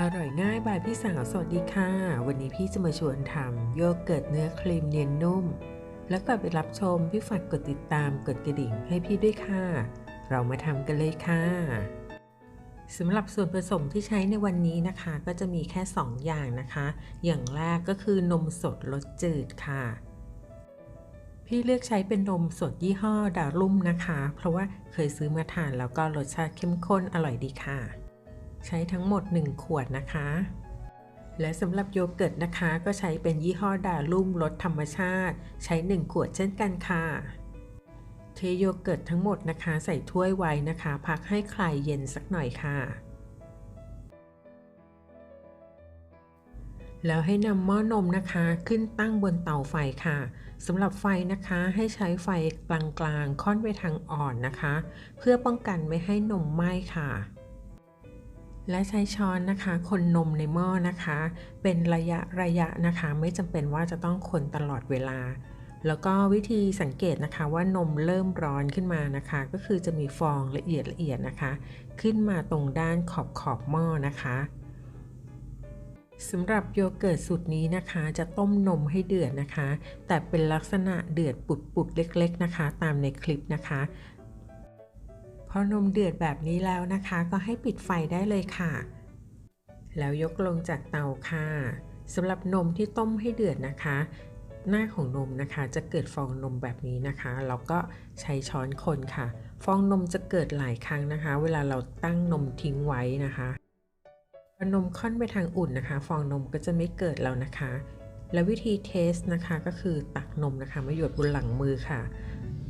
อร่อยง่ายบายพี่สาวสวัสดีค่ะ วันนี้พี่จะมาชวนทำโยเกิร์ตเนื้อครีมเนียนนุ่ม แล้วก่อนไปรับชมพี่ฝากกดติดตามกดกระดิ่งให้พี่ด้วยค่ะ เรามาทำกันเลยค่ะสำหรับส่วนผสมที่ใช้ในวันนี้นะคะ ก็จะมีแค่ 2 อย่างนะคะ อย่างแรกก็คือนมสดรสจืดค่ะ พี่เลือกใช้เป็นนมสดยี่ห้อดารุ่มนะคะ เพราะว่าเคยซื้อมาทานแล้วก็รสชาติเข้มข้นอร่อยดีค่ะ ใช้ทั้งหมด 1 ขวดนะคะ และสำหรับโยเกิร์ตนะคะ ก็ใช้เป็นยี่ห้อดาลุ่มรสธรรมชาติ ใช้ 1 ขวดเช่นกันค่ะ เทโยเกิร์ตทั้งหมดนะคะ ใส่ถ้วยไว้นะคะ พักให้คลายเย็นสักหน่อยค่ะแล้วให้นำหม้อนมนะคะขึ้นตั้งบนเตาไฟค่ะสำหรับไฟนะคะให้ใช้ไฟกลางๆ ค่อนไปทางอ่อนนะคะ เพื่อป้องกันไม่ให้นมไหม้ค่ะ และใช้ช้อนนะคะ คนนมในหม้อนะคะ เป็นระยะระยะนะคะ ไม่จำเป็นว่าจะต้องคนตลอดเวลา แล้วก็วิธีสังเกตนะคะว่านมเริ่มร้อนขึ้นมานะคะ ก็คือจะมีฟองละเอียดละเอียดนะคะ ขึ้นมาตรงด้านขอบขอบหม้อนะคะสำหรับโยเกิร์ตสูตรนี้นะคะ จะต้มนมให้เดือดนะคะ แต่เป็นลักษณะเดือดปุดๆเล็ก ๆนะคะ ตามในคลิปนะคะ พอนมเดือดแบบนี้แล้วนะคะ ก็ให้ปิดไฟได้เลยค่ะ แล้วยกลงจากเตาค่ะสำหรับนมที่ต้มให้เดือดนะคะ หน้าของนมนะคะจะเกิดฟองนมแบบนี้นะคะแล้วก็ใช้ช้อนคนค่ะ ฟองนมจะเกิดหลายครั้งนะคะ เวลาเราตั้งนมทิ้งไว้นะคะพอนมค่อนไปทางอุ่นนะคะ ฟองนมก็จะไม่เกิดแล้วนะคะ และวิธีเทสนะคะก็คือตักนมนะคะมาหยดบนหลังมือค่ะ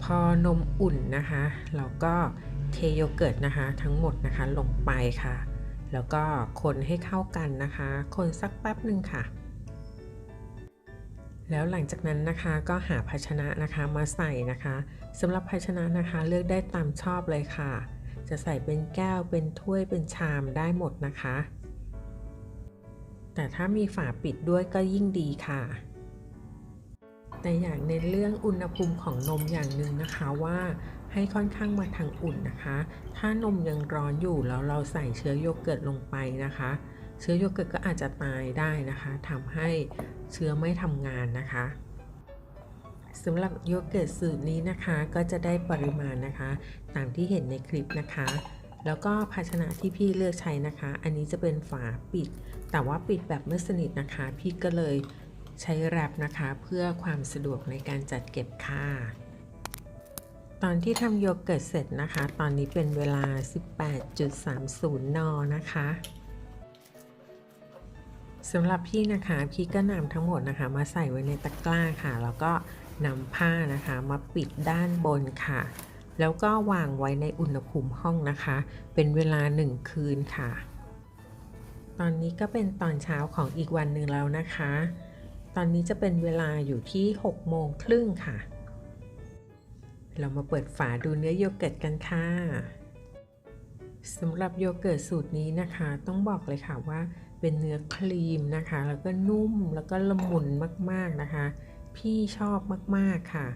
พอนมอุ่นนะคะ เราก็ เทโยเกิร์ตนะคะทั้งหมดนะคะลงไปค่ะ แล้วก็คนให้เข้ากันนะคะ คนสักแป๊บหนึ่งค่ะ แล้วหลังจากนั้นนะคะก็หาภาชนะนะคะมาใส่นะคะสำหรับภาชนะนะคะเลือกได้ตามชอบเลยค่ะ จะใส่เป็นแก้วเป็นถ้วยเป็นชามได้หมดนะคะ แต่ถ้ามีฝาปิดด้วยก็ยิ่งดีค่ะแต่อยากในเรื่องอุณหภูมิของนมอย่างหนึ่งนะคะว่า ให้ค่อนข้างมาทางอุ่นนะคะ ถ้านมยังร้อนอยู่แล้วเราใส่เชื้อโยเกิร์ตลงไปนะคะ เชื้อโยเกิร์ตก็อาจจะตายได้นะคะทำให้เชื้อไม่ทำงานนะคะสำหรับโยเกิร์ตสูตรนี้นะคะก็จะได้ปริมาณนะคะ ตามที่เห็นในคลิปนะคะ แล้วก็ภาชนะที่พี่เลือกใช้นะคะ อันนี้จะเป็นฝาปิด แต่ว่าปิดแบบไม่สนิทนะคะ พี่ก็เลยใช้แรปนะคะ เพื่อความสะดวกในการจัดเก็บค่ะ ตอนที่ทำโยเกิร์ตเสร็จนะคะ ตอนนี้เป็นเวลา 18.30 น นะคะสำหรับพี่นะคะ พี่ก็นำทั้งหมดนะคะ มาใส่ไว้ในตะกร้าค่ะ แล้วก็นำผ้านะคะ มาปิดด้านบนค่ะ แล้วก็วางไว้ในอุณหภูมิห้องนะคะ เป็นเวลา 1 คืนค่ะ ตอนนี้ก็เป็นตอนเช้าของอีกวันหนึ่งแล้วนะคะ ตอนนี้จะเป็นเวลาอยู่ที่ 6 โมงครึ่งค่ะ เรามาเปิดฝาดูเนื้อโยเกิร์ตกันค่ะสำหรับโยเกิร์ตสูตรนี้นะคะ ต้องบอกเลยค่ะว่าเป็นเนื้อครีมนะคะ แล้วก็นุ่มแล้วก็ละมุนมากๆนะคะ พี่ชอบมากๆค่ะ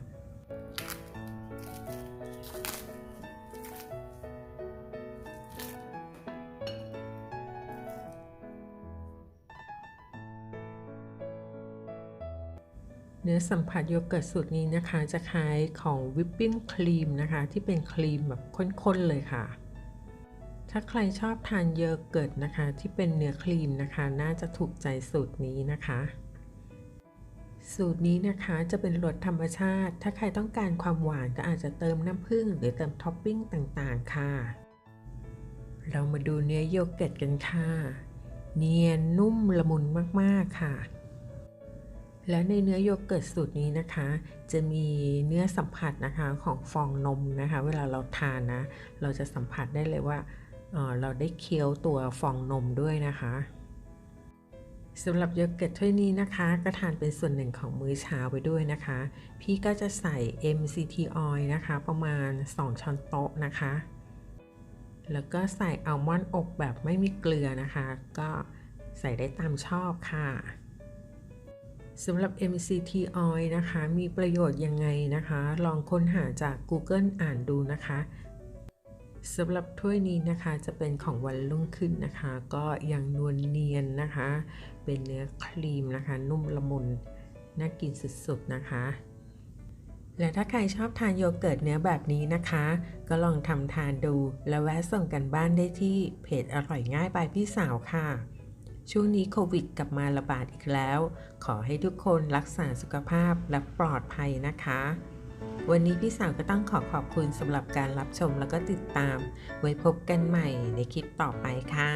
เนื้อสัมผัสโยเกิร์ตสูตรนี้นะคะ จะคล้ายของวิปปิ้งครีมนะคะ ที่เป็นครีมแบบข้นๆเลยค่ะ ถ้าใครชอบทานโยเกิร์ตนะคะ ที่เป็นเนื้อครีมนะคะ น่าจะถูกใจสูตรนี้นะคะ สูตรนี้นะคะจะเป็นรสธรรมชาติ ถ้าใครต้องการความหวานก็อาจจะเติมน้ำผึ้งหรือเติมท็อปปิ้งต่างๆ ค่ะ เรามาดูเนื้อโยเกิร์ตกันค่ะ เนียนนุ่มละมุนมากๆค่ะ และในเนื้อโยเกิร์ตสูตรนี้นะคะ จะมีเนื้อสัมผัสนะคะของฟองนมนะคะ เวลาเราทานนะ เราจะสัมผัสได้เลยว่าเเราได้เคี้ยวตัวฟองนมด้วยนะคะสำหรับโยเกิร์ตถ้วยนี้นะคะ ก็ทานเป็นส่วนหนึ่งของมื้อเช้าไปด้วยนะคะ พี่ก็จะใส่ MCT oil นะคะ ประมาณ 2 ช้อนโต๊ะนะคะ แล้วก็ใส่อัลมอนด์อบแบบไม่มีเกลือนะคะ ก็ใส่ได้ตามชอบค่ะ สำหรับ MCT oil นะคะ มีประโยชน์ยังไงนะคะ ลองค้นหาจาก Google อ่านดูนะคะสำหรับถ้วยนี้นะคะจะเป็นของวันรุ่งขึ้นนะคะ ก็ยังนวลเนียนนะคะ เป็นเนื้อครีมนะคะ นุ่มละมุนน่ากินสุดๆนะคะ และถ้าใครชอบทานโยเกิร์ตเนื้อแบบนี้นะคะ ก็ลองทำทานดู แล้วแวะส่งกันบ้านได้ที่เพจอร่อยง่ายบายพี่สาวค่ะ ช่วงนี้โควิดกลับมาระบาดอีกแล้ว ขอให้ทุกคนรักษาสุขภาพและปลอดภัยนะคะ วันนี้พี่สาวก็ต้องขอขอบคุณสำหรับการรับชมแล้วก็ติดตาม ไว้พบกันใหม่ในคลิปต่อไปค่ะ